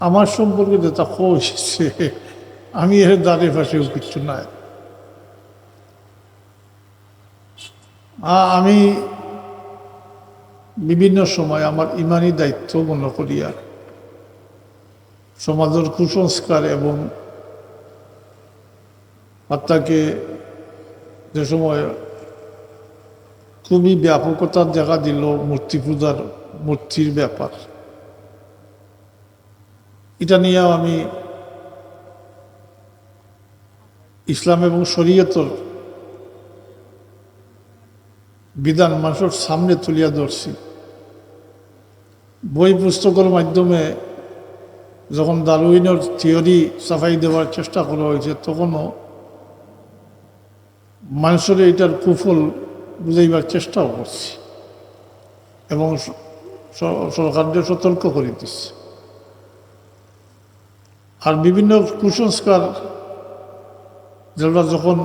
আমার সম্পর্কে যে যেটা এসেছে, আমি এর দাঁড়িয়ে ফাঁসেও কিচ্ছু নাই। আমি বিভিন্ন সময় আমার ইমানি দায়িত্ব মনে করিয়া সমাজের কুসংস্কার এবং আত্মাকে যে সময় খুবই ব্যাপকতা দেখা দিল মূর্তি পূজার, মূর্তির ব্যাপার। এটা নিয়েও আমি ইসলাম এবং শরীয়তর বিধান মানুষের সামনে তুলিয়া ধরছি। বই পুস্তকের মাধ্যমে যখন দারুইনের থিওরি সাফাই দেওয়ার চেষ্টা করা হয়েছে, তখনও মানুষের এটার কুফল বুঝাইবার চেষ্টাও করছি এবং স- স- সরকারকে সতর্ক করে দিচ্ছে। আর বিভিন্ন কুসংস্কার যেগুলো যখন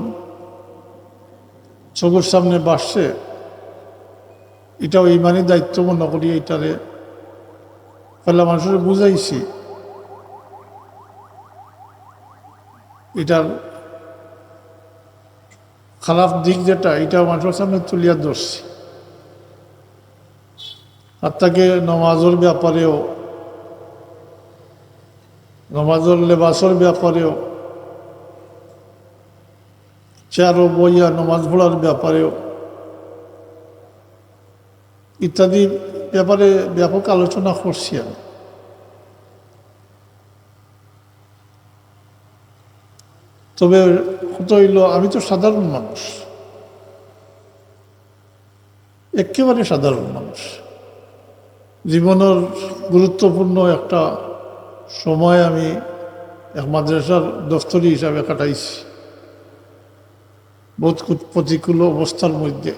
চোখের সামনে বাসছে, এটাও ইমানি দায়িত্ব মনে করি এটারে পয়লা মানুষের বুঝাইছি। এটার খারাপ দিক যেটা এটা মানুষের সামনে তুলিয়া ধরছি। আর তাকে নমাজের ব্যাপারেও নমাজের লেবাসের ব্যাপারেও চেয়ারও বইয়া নমাজ পড়ার ব্যাপারেও, ইত্যাদি ব্যাপারে ব্যাপক আলোচনা করছি আমি। তবে হইল, আমি তো সাধারণ মানুষ। একেবারে সাধারণ মানুষ। জীবনের গুরুত্বপূর্ণ একটা সময় আমি এক মাদ্রাসার দফতরি হিসাবে কাটাইছি। বহুত প্রতিকূল অবস্থার মধ্যে।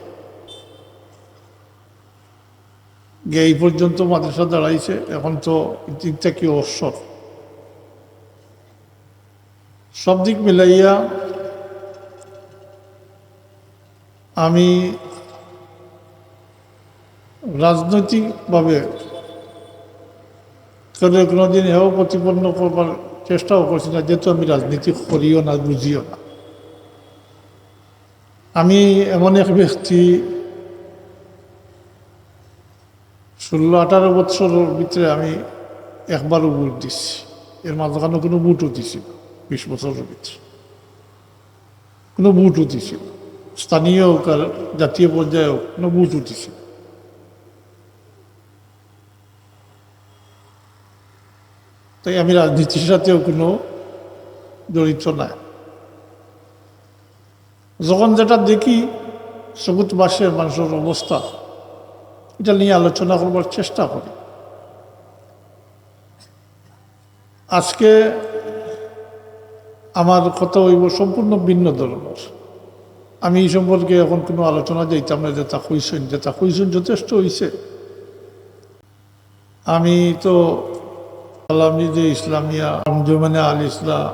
এই পর্যন্ত মাদ্রাসা দাঁড়াইছে, এখন তো দিকটা কি অবসর। সব দিক মিলাইয়া আমি রাজনৈতিকভাবে করে কোনোদিন এও প্রতিপন্ন করবার চেষ্টাও করছি না যেহেতু আমি রাজনীতি করিও না বুঝিও না। আমি এমন এক ব্যক্তি ষোলো আঠারো বছরের ভিতরে আমি একবারও ভোট দিচ্ছি এর মাঝখানে কোনো বুটও দিছি না, বিশ বছরের ভিতরে। কোনো বুটও দিছি না। স্থানীয় জাতীয় পর্যায়ে হোক কোনো বুটও দিছি তাই আমি রাজনীতির সাথেও কোনো জড়িত নাই। যখন যেটা দেখি সবুজ বাসের মানুষের অবস্থা, এটা নিয়ে আলোচনা করবার চেষ্টা করি। আজকে আমার কথা হইব সম্পূর্ণ ভিন্ন ধরনের। আমি এই সম্পর্কে এখন কোনো আলোচনা যাইতাম না যেটা কইছেন যেটা কইছেন যথেষ্ট হইছে। আমি তো আলামী যে ইসলামিয়া আঞ্জুমানে আল ইসলাম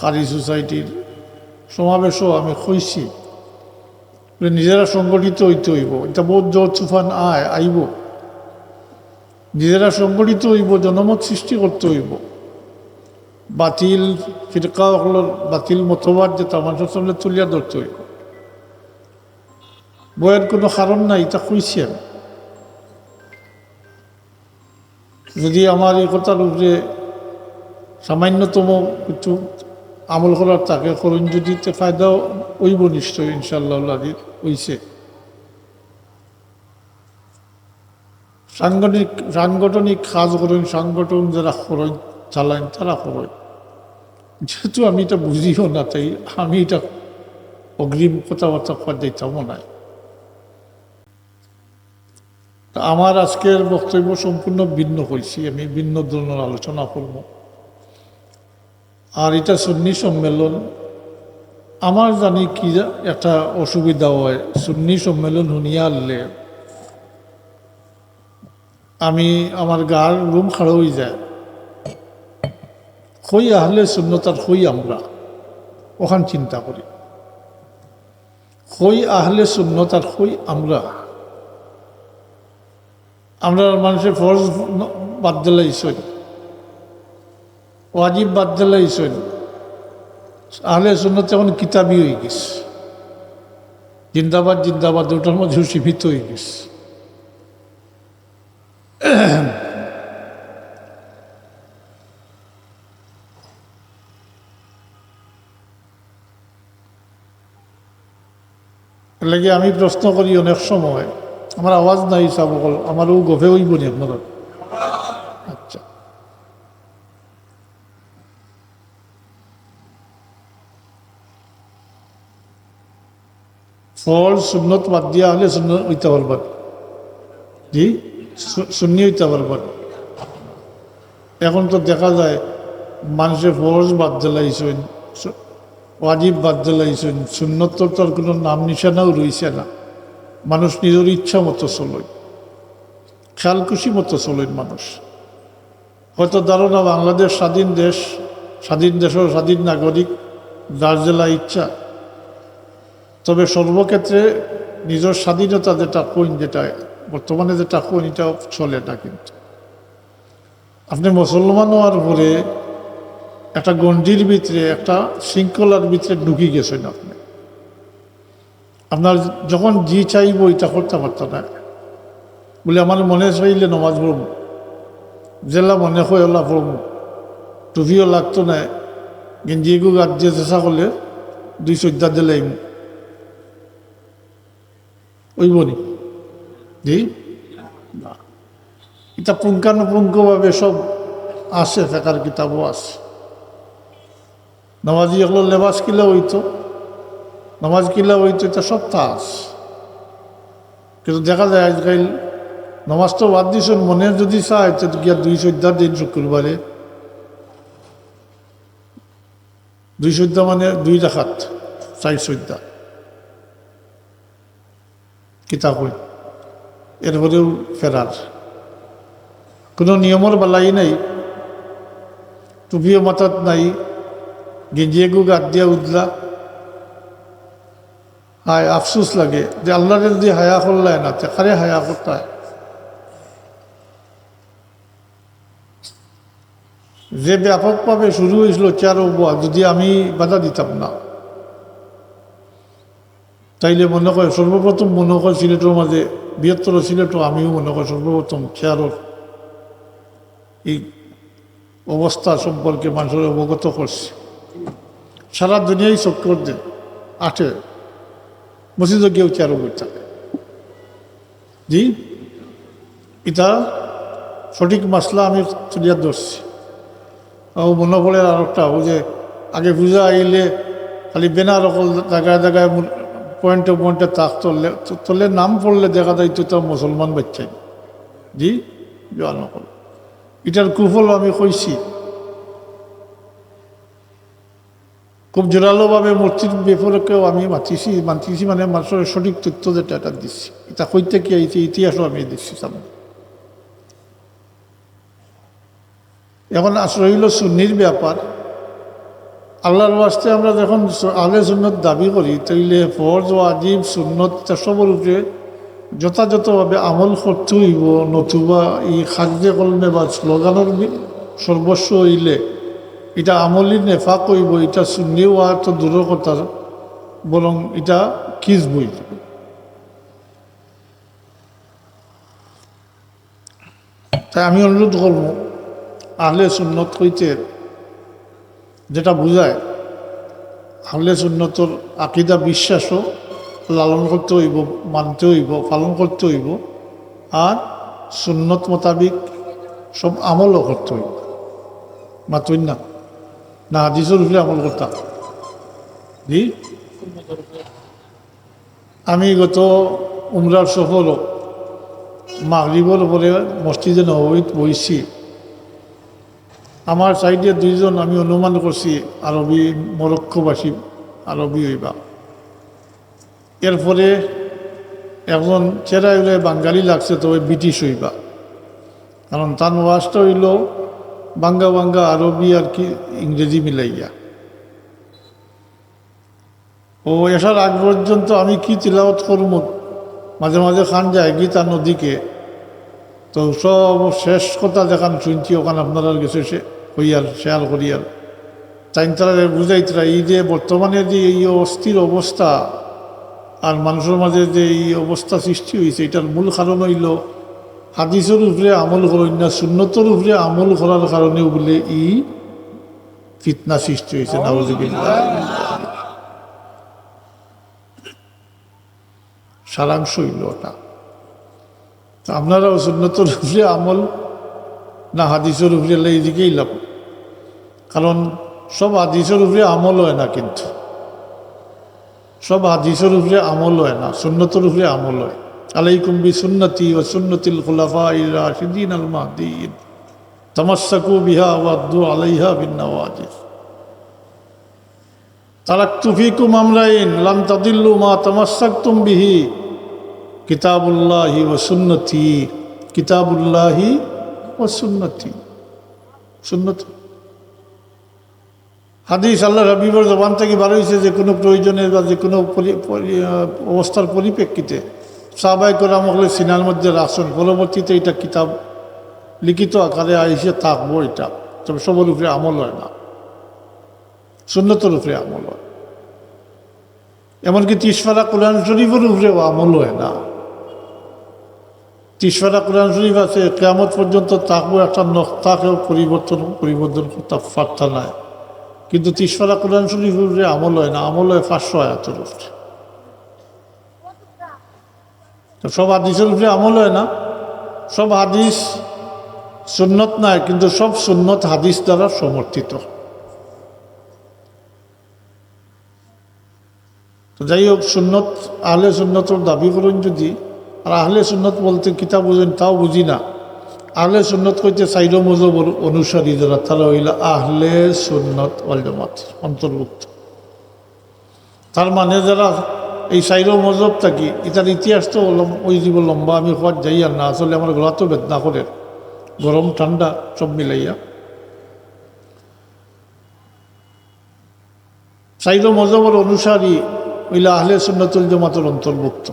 হারি সোসাইটির সমাবেশও আমি বলে নিজেরা সংগঠিত হইতে হইব। এটা বহুত জোর তুফান আয়, আইব। নিজেরা সংগঠিত হইব, জনমত সৃষ্টি করতে হইব। বাতিল ফিরকা বাতিল মতবাদ যেটা মানুষের সামনে তুলিয়া ধরতে হইব। বইয়ের কোনো কারণ নাই, এটা কইছি আমি। যদি আমার এই কথার উপরে সামান্যতম কিছু আমল করার তাকে করুন, যদি তে ফায়দাও ওইব নিশ্চয় ইনশাল্লাহ হইছে। সাংগঠনিক সাংগঠনিক কাজ করেন, সাংগঠন যারা করেন, চালান, তারা করেন। যেহেতু আমি এটা বুঝিও না, তাই আমি এটা অগ্রিম কথাবার্তা করা দিতামও নাই তা আমার আজকের বক্তব্য সম্পূর্ণ ভিন্ন হয়েছি আমি ভিন্ন ধরনের আলোচনা করব। আর এটা সুন্নি সম্মেলন। আমার জানি কি একটা অসুবিধা হয়, সুন্নি সম্মেলন শুনিয়া আনলে আমি আমার গার রুম খাড়া হয়ে যায়। হই আহলে শূন্যতার হই আমরা, ওখান চিন্তা করি। হই আহলে শূন্যতার হই আমরা। আমরা মানুষের ফরজ বাদ দিলাইছই ওয়াজিব বাদ দিলাইছেন আহলে সুন্নত এখন কিতাবই হয়ে গেছে, জিন্দাবাদ জিন্দাবাদ ওটার মধ্যে সীমিত হয়ে গেছে। লাগে আমি প্রশ্ন করি অনেক সময় আমার আওয়াজ নাই চাবকল আমারও গভে হইব নি আপনার। আচ্ছা। ফল সুন্নত বাদ দিয়া হলে সুন্নত হইতে পারবেন জি? শূন্য হইতে পারবেন এখন তো দেখা যায় মানুষের ফরজ বাদ দিলাইছেন ওয়াজিব বাদ দিলাইছেন তো তার কোনো নাম নিশানাও রইছে না। মানুষ নিজের ইচ্ছা মতো চলয় খেয়াল খুশি মতো চলেন মানুষ। হয়তো ধারণা বাংলাদেশ স্বাধীন দেশ, স্বাধীন দেশের স্বাধীন নাগরিক, যার জেলা ইচ্ছা। তবে সর্বক্ষেত্রে নিজের স্বাধীনতা যেটা কোন যেটা, বর্তমানে যেটা কোন এটা চলে না কিন্তু। আপনি মুসলমান হওয়ার পরে একটা গণ্ডির ভিতরে, একটা শৃঙ্খলার ভিতরে ঢুকি গেছেন আপনি। আপনার যখন জি চাইব, এটা করতে পারত না। বলে আমার মনে চাইলে নমাজ পড়ব। জেলা মনে হয় ওলা পড়ব। টুপিও লাগতো না। গেঞ্জি গু গাত দিয়ে চেষ্টা করলে দুই চৈদ্দা দিলে ওইব নি? জি? এটা পুঙ্খানুপুঙ্খভাবে সব আছে ফেকার কিতাবও আছে। নামাজি এগুলো লেবাস কিলা হইতো। নামাজ কিলা হইতো এটা সব তা আছে। কিন্তু দেখা যায় আজকাল নামাজ তো বাদ দিছেন মনে যদি চায়, তো গিয়া দুই চোদ্দার দিন শুক্রবারে। দুই চোদ্দা মানে দুই দেখাত চার চোদ্দা কিতাব হই এরপরেও ফেরার। কোনো নিয়মের বালাই নাই। টুপিও মাথাত নাই, গেঞ্জিয়ে গু গাত দিয়া উদলা হায় আফসুস লাগে যে আল্লাহরে যদি হায়া করলায় না, তে কারে হায়া করতায়? যে ব্যাপকভাবে শুরু হয়েছিল চার বোয়া যদি আমি বাধা দিতাম না। তাইলে মনে করে সর্বপ্রথম মনে করে সিলেটের মাঝে, বৃহত্তর সিলেটও আমিও মনে করি সর্বপ্রথম চেয়ারর এই অবস্থা সম্পর্কে মানুষের অবগত করছে। সারা দুনিয়ায় চক্কর দেন মসজিদে কেউ চেয়ারও বই থাকে জি? এটা সঠিক মাসলা আমি তুলিয়া ধরছি। ও মনে পড়ে আর একটা ও যে আগে পূজা আইলে খালি বেনার অকল জায়গায় জায়গায় পয়েন্টে পয়েন্টে তাক তুললে তুললে নাম পড়লে দেখা যায় তো মুসলমান বাচ্চাই। জি? জোয়া নকল এটার কুফল আমি কইছি। খুব জোরালোভাবে মূর্তির ব্যাপারেও আমি মাতিছি মাতিছি মানে মানুষের সঠিক তথ্য যেটা এটা দিচ্ছি। এটা কইতে কি আইছে ইতিহাসও আমি দিচ্ছি সামনে। এখন রইল সুন্নির ব্যাপার। আল্লাহর বাস্তে আমরা যখন আলে সুন্নত দাবি করি, তাইলে ফরজ ও আজিব সুন্নত সবর উপরে যথাযথভাবে আমল করতে হইব, নতুবা এই খাদ্যে কলমে বা স্লোগানের সর্বস্ব হইলে এটা আমলি নেফাক হইব, এটা সুন্নি হওয়া তো দূর কথা বরং এটা কিস বই। তাই আমি অনুরোধ করব, আহলে সুন্নত হইতে যেটা বোঝায়, আহলে সুন্নতর আকিদা বিশ্বাসও লালন করতে হইব, মানতে হইব, পালন করতে হইব, আর সুন্নত মোতাবিক সব আমলও করতে হইব। মাতুই না। না, হাদিসের উপরে আমল করতাম। জি? আমি গত উমরার সফর মাগরিবর পরে মসজিদে নবীত বইছি আমার সাইডে দুইজন আমি অনুমান করছি, আরবি, মরক্কোবাসী, আরবি হইবা। এরপরে একজন চেরা হইলে বাঙালি লাগছে তবে ব্রিটিশ হইবা। কারণ তার ওয়াজটা হইল বাঙ্গা বাঙ্গা আরবি আর কি ইংরেজি মিলাইয়া। ও এসার আগ পর্যন্ত আমি কি তিলাওয়াত করব মাঝে মাঝে খান যায় গীতা নদীকে। তো সব শেষ কথা দেখান শুনছি, ওখানে আপনারা গেছে সে হইয়ার, শেয়ার করিয়ার। তাই তারা বুঝাইতরা, এই যে বর্তমানে যে এই অস্থির অবস্থা, আর মানুষের মাঝে যে এই অবস্থা সৃষ্টি হয়েছে এটার মূল কারণ হইল হাদিসের উপরে আমল করেন না শূন্যতর উপরে আমল করার কারণে বলে ই ফিতনা সৃষ্টি হয়েছে নাউজুবিল্লাহ সারাংশ হইল ওটা। তা আপনারাও সুন্নতর উপরে আমল না হাদিসের উপরে এই দিকেই লাভ। কারণ সব হাদিসের উপরে আমল হয় না কিন্তু। সব হাদিসের উপরে আমল হয় না, সুন্নতর উপরে আমল হয়। আলাইকুম বি সুন্নতি ও সুন্নতিল খুলাফা রাশিদিন আল মাহদিন। তামাসাকু বিহা ওয়াদ্দু আলাইহা বিন নওয়াজির তারাক্তু ফিকুম আমরাইন লাম তাদিল্লু মা তামাসাকতুম বিহি। কিতাবুল্লাহি ও সুন্নতি। কিতাবুল্লাহি ও সুন্নতি। সুন্নত। হাদিস আল্লাহ রবিবর জবান থেকে বার হয়েছে যে কোনো প্রয়োজনের বা যে কোনো অবস্থার পরিপ্রেক্ষিতে সাহবাই করাম হলে সিনার মধ্যে রাসন পরবর্তীতে এটা কিতাব লিখিত আকারে আইসে থাকব এটা। তবে সবার উপরে আমল হয় না। সুন্নতর উপরে আমল হয়। এমনকি তিসফারা কোরআন শরীফের উপরেও আমল হয় না। তিসফারা কোরআন শরীফ আছে, কেয়ামত পর্যন্ত তাকবো একটা নক্তাকেও পরিবর্তন পরিবর্তন করতে পারতা নাই কিন্তু তিসফারা কোরআন শরীফের উপরে আমল হয় না। আমল হয় পাঁচশো আয়াতের উপরে। তো সব হাদিসের উপরে আমল হয় না। সব হাদিস সুন্নত নাই, কিন্তু সব সুন্নত হাদিস দ্বারা সমর্থিত। তো যাই হোক, সুন্নত, আহলে সুন্নতর দাবি করুন যদি, আর আহলে সুন্নত বলতে কিতাব বুঝেন তাও বুঝি না। আহলে সুন্নত কইতে সাইড মজবর অনুসারী যারা, তারা হইল আহলে সুন্নত অন্তর্ভুক্ত। তার মানে যারা এই সাইড মজব থাকি, এটার ইতিহাস তো ওই জীব লম্বা, আমি হওয়ার যাই আর না, আসলে আমার গলা তো বেদনা করে। গরম, ঠান্ডা, সব মিলাইয়া। সাইদ মজবর অনুসারী ওইলা আহলে সুন্নতুল জমাতের অন্তর্ভুক্ত।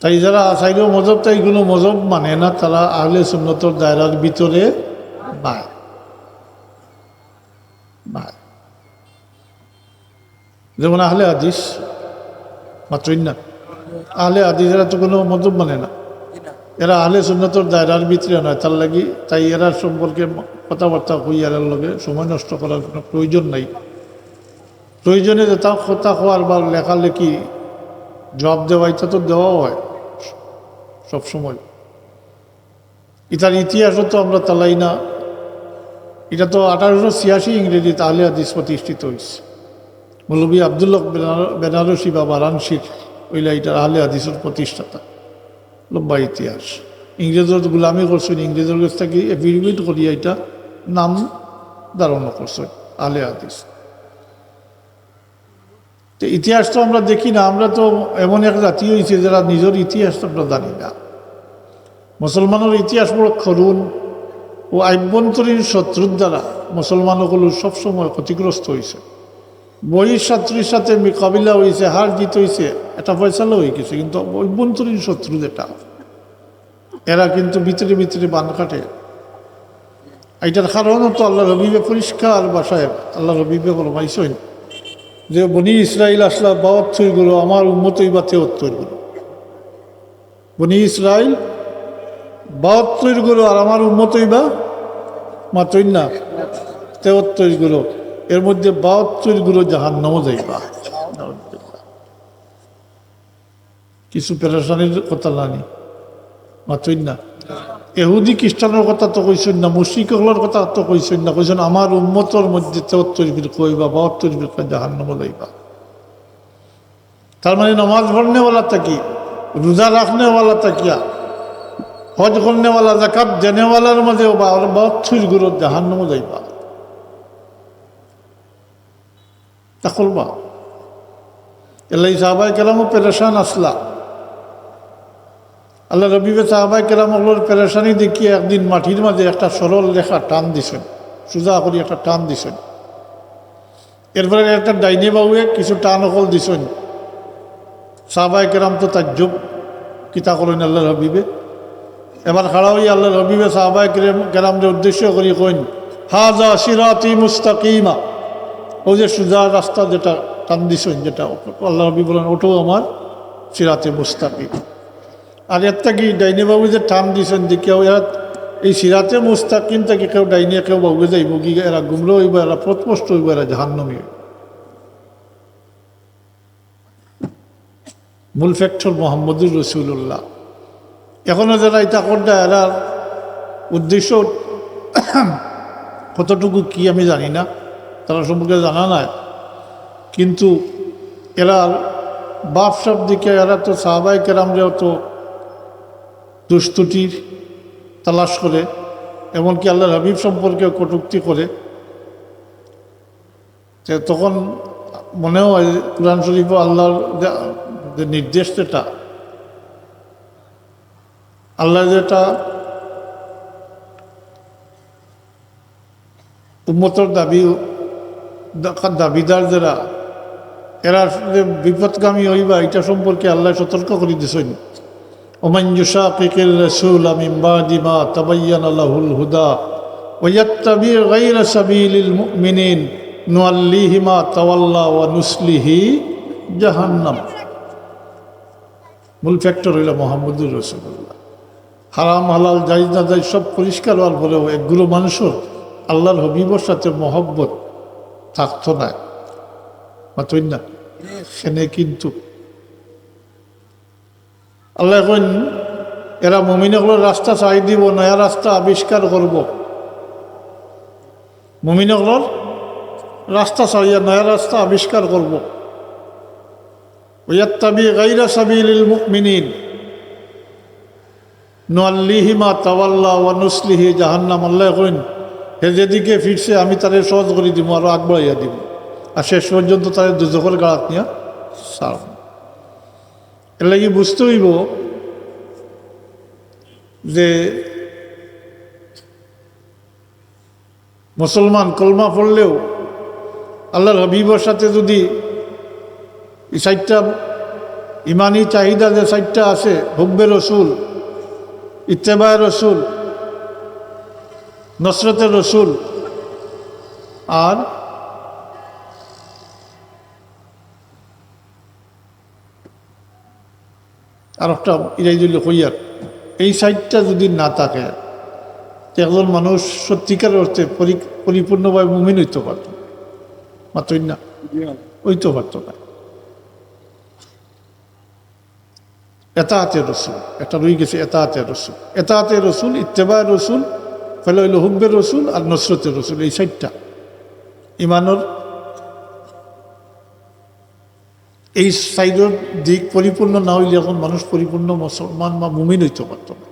তাই যারা সাইদ মজব, তাই কোনো মজব মানে না, তারা আহলে সুন্নতর দায়রার ভিতরে নাই যেমন আহলে হাদিস মাত্রই না আহলে হাদিস এরা তো কোনো মজব মানে না। এরা আহলে সুন্নতর দায়রার ভিতরে নয় তার লাগি তাই এরা সম্পর্কে কথাবার্তা হই এরার লগে সময় নষ্ট করার কোনো প্রয়োজন নাই। প্রয়োজনে যেটা কথা হওয়ার বা লেখালেখি জবাব দেওয়া এটা তো দেওয়াও হয় সবসময় এটার ইতিহাসও তো আমরা তালাই না। এটা তো আঠারোশো ছিয়াশি ইংরেজি তাহলে হাদিস প্রতিষ্ঠিত হয়েছে মৌলবী আবদুল্লাহ বেনার- বেনারসি বা বারাণসীর ওইলা এটা আহলে হাদিসের প্রতিষ্ঠাতা। লম্বা ইতিহাস। ইংরেজের গুলামি করছেন ইংরেজের কাছ থেকে এফিডেভিট করিয়া এটা নাম ধারণা করছেন আহলে হাদিস। তো ইতিহাস তো আমরা দেখি না, আমরা তো এমন এক জাতি হয়েছে যারা নিজের ইতিহাস তো আমরা জানি না। মুসলমানের ইতিহাস বড় করুণ ও আভ্যন্তরীণ শত্রুর দ্বারা মুসলমানগুলো সবসময় ক্ষতিগ্রস্ত হয়েছে বহির শত্রুর সাথে মোকাবিলা হয়েছে হার জিত হয়েছে এটা ফয়সালা হয়ে গেছে, কিন্তু অভ্যন্তরীণ শত্রু যেটা এরা কিন্তু ভিতরে ভিতরে বান কাটে। এটার কারণও তো আল্লাহ রবিবে পরিষ্কার বাসায় আল্লাহ রবিবে ফরমাইছেন যে বনি ইসরায়েল আসলা বাহাত্তরগুলো, আমার উন্মতই বা তেহত্তরগুলো। বনি ইসরায়েল বাহাত্তরগুলো আর আমার উন্মতই বা মাত্রই না, তেহত্তরগুলো। এর মধ্যে বাহাত্তরগুলো জাহান্নামও যাইবা। কিছু পেরেশানির কথা নানি মাত্রই না। এহুদি খ্রিস্টানের কথা তো কইছেন না মুসিকগুলোর কথা তো কইছেন না। কইছেন আমার উন্মতর মধ্যে তেহত্তর বিল কইবা, বাহাত্তর বিল জাহান্নামও যাইবা। তার মানে নমাজ পড়নেওয়ালা থাকি রোজা রাখনেওয়ালা থাকিয়া হজ করনেওয়ালা জাকাত দেনেওয়ালার মধ্যে বাহাত্তরগুলো জাহান্নামও যাইবা। তা করবা এলাই সাহাবাই কেরামও পেরেশান আসলা। আল্লাহ রবিবে সাহাবাই কেরামগুলোর পেরেশানি দেখিয়ে একদিন মাটির মাঝে একটা সরল রেখা টান দিছেন, সোজা করি একটা টান দিছেন। এরপরে একটা ডাইনে বাবুয়ে কিছু টান অকল দিছেন। সাহাবাই কেরাম তো তার যোগ কিতা করেন আল্লাহ রবিবে? এবার খাড়া হই আল্লাহ রবিবে সাহাবাই কেরামকে উদ্দেশ্য করি কইন, হাজা সিরাতি মুস্তাকিমা। ও যে সুজা রাস্তা যেটা, টান দিছেন যেটা, আল্লাহ রবি বলেন, ওটাও আমার সিরাতে মুস্তাকিম। আর এর থেকে ডাইনে বাবু যে টান দিছেন, যে কেউ এরা এই সিরাতে মুস্তাকিম থেকে কেউ ডাইনে, কেউ বাবু যাইব, কি এরা গুমলো হইব, এরা প্রতপষ্ট হইব, এরা জাহান্নমি হইব। মূল ফ্যাক্টর মোহাম্মদুর রসুল্লাহ এখনও যারা এটা করতে, এরা উদ্দেশ্য, কতটুকু কি আমি জানি না। সম্পর্কে জানা নাই। কিন্তু এরা বাপ সব দিকে এরা তো সাহাবাই কেরামরাও তো দুস্তুটির তালাশ করে, এমনকি আল্লাহ হাবিব সম্পর্কে কটুক্তি করে। যে তখন মনে হয় কোরআন শরীফ আল্লাহর যে- নির্দেশ যেটা, আল্লাহ যেটা উম্মতর দাবি দাবিদার যারা এরা বিপদগামী হইবা, এটা সম্পর্কে আল্লাহ সতর্ক করে দিছেন। হুদা জাহান্নাম। হইল হারাম, হালাল যাই না যাই সব পরিষ্কার হওয়ার পরেও একগুলো মানুষের আল্লাহর হবিবর সাথে মহব্বত থাকতো না মাতই না সেনে কিন্তু। আল্লাহ এখন এরা মমিনগুলোর রাস্তা চাই দিব, নয়া রাস্তা আবিষ্কার করব মমিনগুলোর রাস্তা চাইয়া নয়া রাস্তা আবিষ্কার করব ওয়াত্তাবি গাইরা সাবিলিল মুমিনিন। নোয়াল্লিহিমা তাওয়াল্লা ওয়া নুসলিহি জাহান্নাম। আল্লাহ কইন হে যেদিকে ফিরছে, আমি তারে সহজ করে দিব আরও আগ বাড়াইয়া দিব আর শেষ পর্যন্ত তাদের দুজকের গাড়াত নিয়ে সার এর লাগি বুঝতে হইব যে মুসলমান কলমা পড়লেও আল্লাহর হবিবর সাথে যদি এই সাইটটা ইমানি চাহিদা যে সাইটটা আছে, হুব্বে রসুল, ইত্তেবায় রসুল নসরতের রসুল। আর আর একটা ইরাইজুল হইয়ার। এই সাইডটা যদি না থাকে একজন মানুষ সত্যিকার অর্থে পরি- পরিপূর্ণভাবে মুমিন হইতে পারত। মাত্রই না? হইতে পারত না। এতাহাতে রসুল একটা রয়ে গেছে এতাহাতে রসুল। এতাহাতে রসুল ইত্তেবা রসুল ফলে হইল হুব্বের রসুল আর নসরতের রসুল, এই সাইডটা ইমানোর এই সাইডের দিক পরিপূর্ণ না হইলে এখন মানুষ পরিপূর্ণ মুসলমান বা মুমিন হইতে পারত না।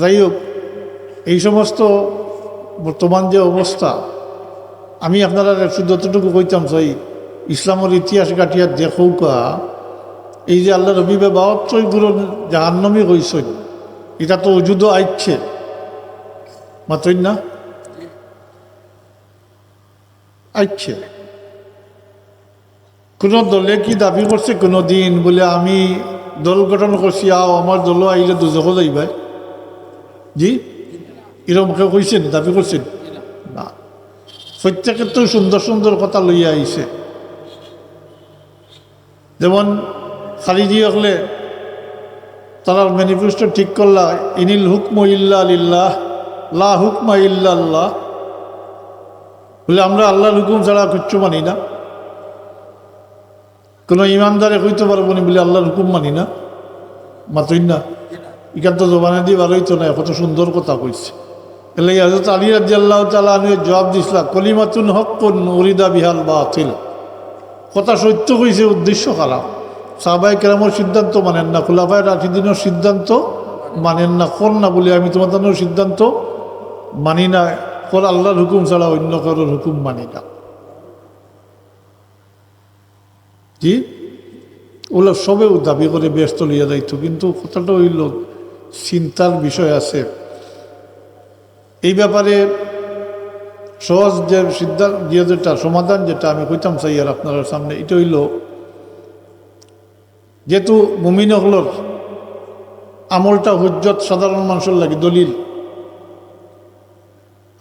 যাই হোক, এই সমস্ত বর্তমান যে অবস্থা, আমি আপনারা শুধু যতটুকু কইতাম চাই ইসলামের ইতিহাস গাঠিয়া দেখৌকা এই যে আল্লাহ রবিবে বাহাত্তরগুলো জাহান্নমি কইসই এটা তো অজুদ আইচ্ছে মাতই না? আইচ্ছে কোন দলে কি দাবি করছে কোনো দিন? বলে আমি দল গঠন করছি, আও আমার দল আইলে দুজক যাইবাই জি? এরকম কেউ কইছেন দাবি করছেন না? প্রত্যেকের তো সুন্দর সুন্দর কথা লইয়া আইছে যেমন খালিজি হলে তারা ম্যানিফেস্টো ঠিক করলা ইনিল হুকম ইল্লা লিল্লাহ। লা হুকমা ইল্লা আল্লাহ বলে আমরা আল্লাহর হুকুম ছাড়া কিচ্ছু মানি না। কোনো ইমানদারে হইতে পারব না বলে আল্লাহর হুকুম মানি না। মাতই না। ইখান তো জবানে দিয়ে ভালোই তো না, কত সুন্দর কথা কইছে। এলে হজরত আলী রাজি আল্লাহ তালা আমি জবাব দিছিলাম কলিমাতুন হক উরিদা বিহাল বা আতিল কথা সত্য কইছে উদ্দেশ্য খারাপ। সাহবাই কেরামর সিদ্ধান্ত মানেন না, খোলাফায় রাশিদিনের সিদ্ধান্ত মানেন না, কোন না বলে আমি তোমাদের সিদ্ধান্ত মানি না কোন আল্লাহর হুকুম ছাড়া অন্য কারোর হুকুম মানি না। জি ওগুলো সবেও দাবি করে ব্যস্ত লইয়া যাইতো, কিন্তু কথাটা হইল, চিন্তার বিষয় আছে। এই ব্যাপারে সহজ যে সিদ্ধান্ত, যে যেটা সমাধান যেটা আমি কইতাম চাই আর আপনার সামনে, এটা হইল, যেহেতু মুমিন হলর আমলটা হুজ্জত সাধারণ মানুষের লাগে দলিল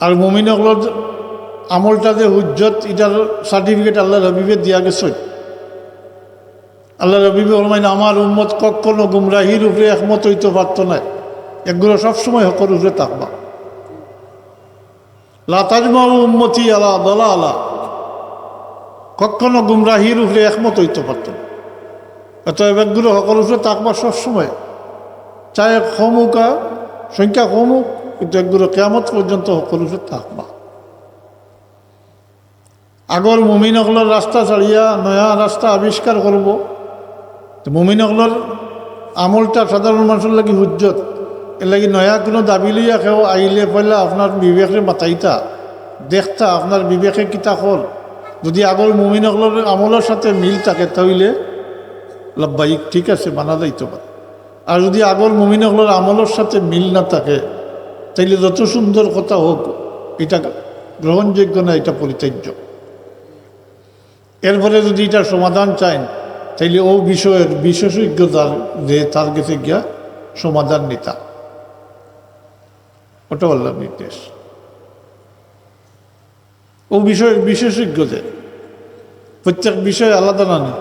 আর মমিন হল আমলটা যে হুজ্জত এটার সার্টিফিকেট আল্লাহ রবিবে দিয়া গেছে। আল্লাহ রবিবে ফরমাইন আমার উম্মত কখনো গুমরাহির উপরে একমত হইতে পারতো না এগুলো সবসময় হকর উপরে থাকবা। লাতাজমা উম্মতি আলা দলা আলা কখনো গুমরাহির উপরে একমত হইতে পারত না অতএব একগুলো সকল উপরে থাকবা সবসময় চাहे কমুকা সংখ্যা কমুক কিন্তু একগুলো কেমত পর্যন্ত সকল থাকবা আগর মমিনকলর রাস্তা ছাড়িয়া নয়া রাস্তা আবিষ্কার করব মমিনকলর আমলটা সাধারণ মানুষের লাগি হুজ্জত, এর লাগি নয়া কোনো দাবি লইয়া কেউ আইলে পয়লা আপনার বিবেকে মাতাইতা দেখতা আপনার বিবেকে কিতা কর যদি আগর মমিনকলর আমলের সাথে মিল থাকে তাহলে লাভবাহিক ঠিক আছে, মানা যাইতে পারে আর যদি আগর মমিনকলর আমলের সাথে মিল না থাকে তাইলে যত সুন্দর কথা হোক, এটা গ্রহণযোগ্য না, এটা পরিত্যাজ্য। এরপরে যদি এটা সমাধান চান তাইলে ও বিষয়ের বিশেষজ্ঞতার যে তার কাছে গিয়া সমাধান নিতা। ওটা বললাম নির্দেশ। ও বিষয়ের বিশেষজ্ঞদের প্রত্যেক বিষয় আলাদা না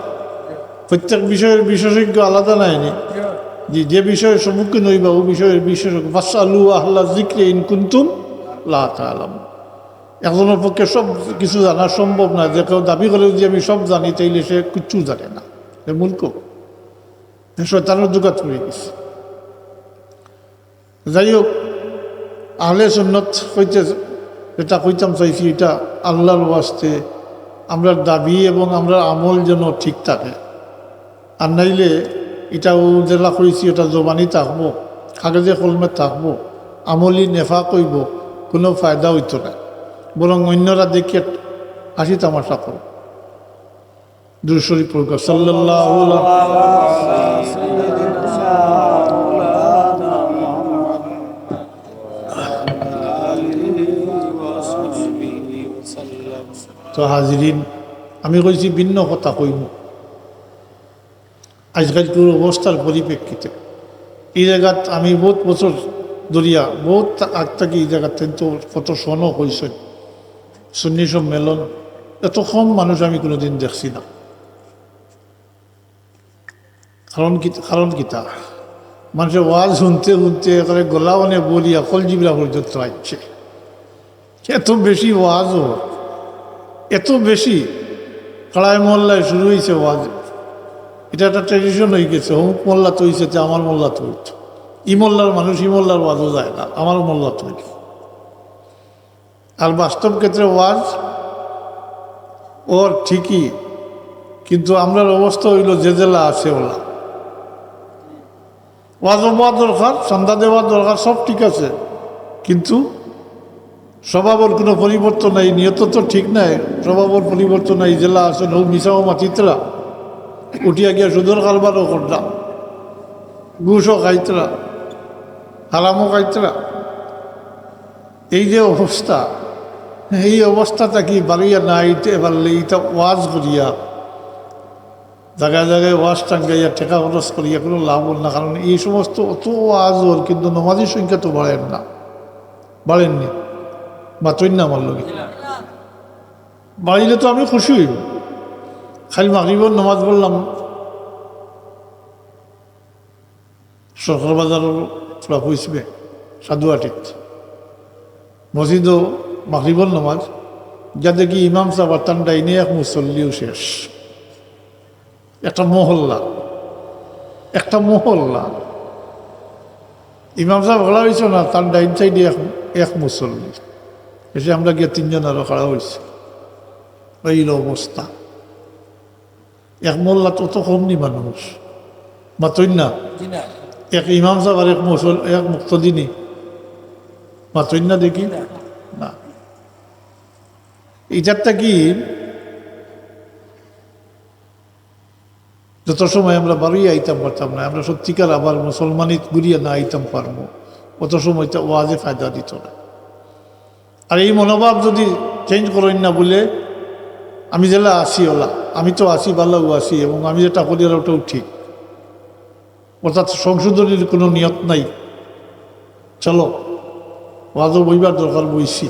প্রত্যেক বিষয়ের বিশেষজ্ঞ আলাদা নাইনি যে যে বিষয়ের সম্মুখীন হইবা, ও বিষয়ের বিশেষজ্ঞ ফাসালু আল্লাহ জিক্রে ইন কুন্তুম লা তালাম একজনের পক্ষে সব কিছু জানা সম্ভব না। যে কেউ দাবি করে যে আমি সব জানি, তাইলে সে কিচ্ছু জানে না। মূর্খ। শয়তানের জোগাত করে গেছে। যাই হোক আহলে সুন্নত হইতে যেটা কইতাম চাইছি, এটা আল্লাহর ওয়াস্তে আমরা দাবি এবং আমরা আমল যেন ঠিক থাকে। আর নাইলে এটা ও জেলা করেছি ওটা জবানি থাকব, কাগজে কলমে থাকব, আমলি নেফা কইব কোনো ফায়দা হইতো না। বরং অন্যরা দেখে হাসি তামাশা করো প্রকাশ সাল্লাহ তো হাজিরিন, আমি কইছি ভিন্ন কথা কইম। আজকালকার অবস্থার পরিপ্রেক্ষিতে। এই জায়গাত আমি বহুত বছর ধরিয়া, বহুত আগ থেকে এই জায়গাতে তো কত সনক হয়েছে সুন্নি সম্মেলন এত কম মানুষ আমি কোনোদিন দেখছি না। কারণ কি কারণ কিতা মানুষের ওয়াজ শুনতে শুনতে একেবারে গলা মানে বলিয়া কলজিবরা পর্যন্ত আসছে এত বেশি ওয়াজও এত বেশি কাড়াই মহল্লায় শুরু হয়েছে ওয়াজ এটা একটা ট্রেডিশন হয়ে গেছে। অমুক মোল্লা তো হয়েছে আমার মোল্লা তো হইত। ই মোল্লার মানুষ, ই মোল্লার ওয়াজও যায় না। আমার মোল্লা তো আর বাস্তব ক্ষেত্রে ওয়াজ, ওর ঠিকই। কিন্তু আমরার অবস্থা হইল যে জেলা আছে ওলা। ওয়াজ হওয়া দরকার, সন্ধ্যা দেওয়া দরকার, সব ঠিক আছে। কিন্তু স্বভাবের কোনো পরিবর্তন নাই, নিয়ত তো ঠিক নাই। স্বভাবের পরিবর্তন নাই, জেলা আছে নৌ মিশাও মাতিতরা উঠিয়া গিয়া সুদর কারবারও করতাম ঘুষও খাইতরা হারামও খাইতরা। এই যে অবস্থা, এই অবস্থাটা কি বাড়িয়া না আইতে পারলে এইটা ওয়াজ করিয়া, জায়গায় জায়গায় ওয়াজ টাঙ্গাইয়া টেকা খরচ করিয়া কোনো লাভ হল না, কারণ এই সমস্ত অত ওয়াজ ওর, কিন্তু নমাজির সংখ্যা তো বাড়েন না। বাড়েননি। বা তৈন্য আমার লোক বাড়িলে তো আমি খুশি হইব। খালি মাগরিবর নামাজ বললাম সরকার বাজারের পুরা পৌঁছবে সাধুয়াটিত মসজিদও মাগরিবর নমাজ। যা দেখি ইমাম সাহেব তান ডাইনে এক মুসল্লিও শেষ। একটা মহল্লা একটা মহল্লা। ইমাম সাহেব খড়া হয়েছে না, তার ডাইন সাইডে এক এক মুসল্লি। এসে আমরা গিয়ে তিনজন আরও খাড়া হয়েছে। এই অবস্থা। এক মোল্লা তো তো কম নি? মানুষ মাতই না। এক ইমাম সাহেব আর এক মুসল এক মুক্তদিনী। মাতই না দেখি? না। এটারটা কি? যত সময় আমরা বাড়িয়ে আইতাম পারতাম না আমরা সত্যিকার আবার মুসলমানি ঘুরিয়ে না আইতাম পারব অত সময় তো ওয়াজে ফায়দা দিত না। আর এই মনোভাব যদি চেঞ্জ করেন না বলে আমি যেটা আসি ওলা। আমি তো আসি ভালো আসি, এবং আমি যেটা করি ওটাও ঠিক অর্থাৎ সংশোধনের কোনো নিয়ত নাই। চলো, ওয়াজও বইবার দরকার বইছি।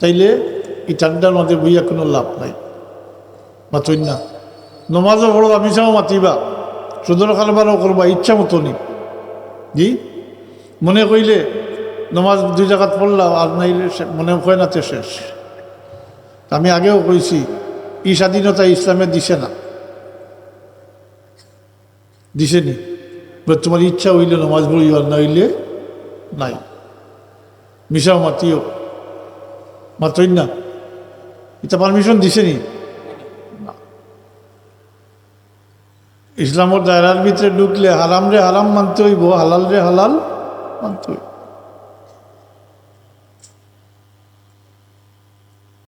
তাইলে এই ঠান্ডার মধ্যে বইয়া কোনো লাভ নাই। মাতই না। নমাজও পড়ো আমি চাও মাতিবা। সুদর কারবারও করবা, ইচ্ছা মতো নি জি মনে কইলে, নমাজ দুই জায়গাত পড়লাম, আর নাইলে মনে হয় না তো শেষ। আমি আগেও কইছি এই স্বাধীনতা ইসলামে দিছে না দিছে নি তোমার ইচ্ছা হইলে নমাজ পড়িবার না হইলে নাই। মিশাও মাতিও মাতই না। এটা পারমিশন দিছে নি না। ইসলামের দায়রার ভিতরে ঢুকলে হারাম রে হারাম মানতে হইব, হালাল রে হালাল মানতে হইব।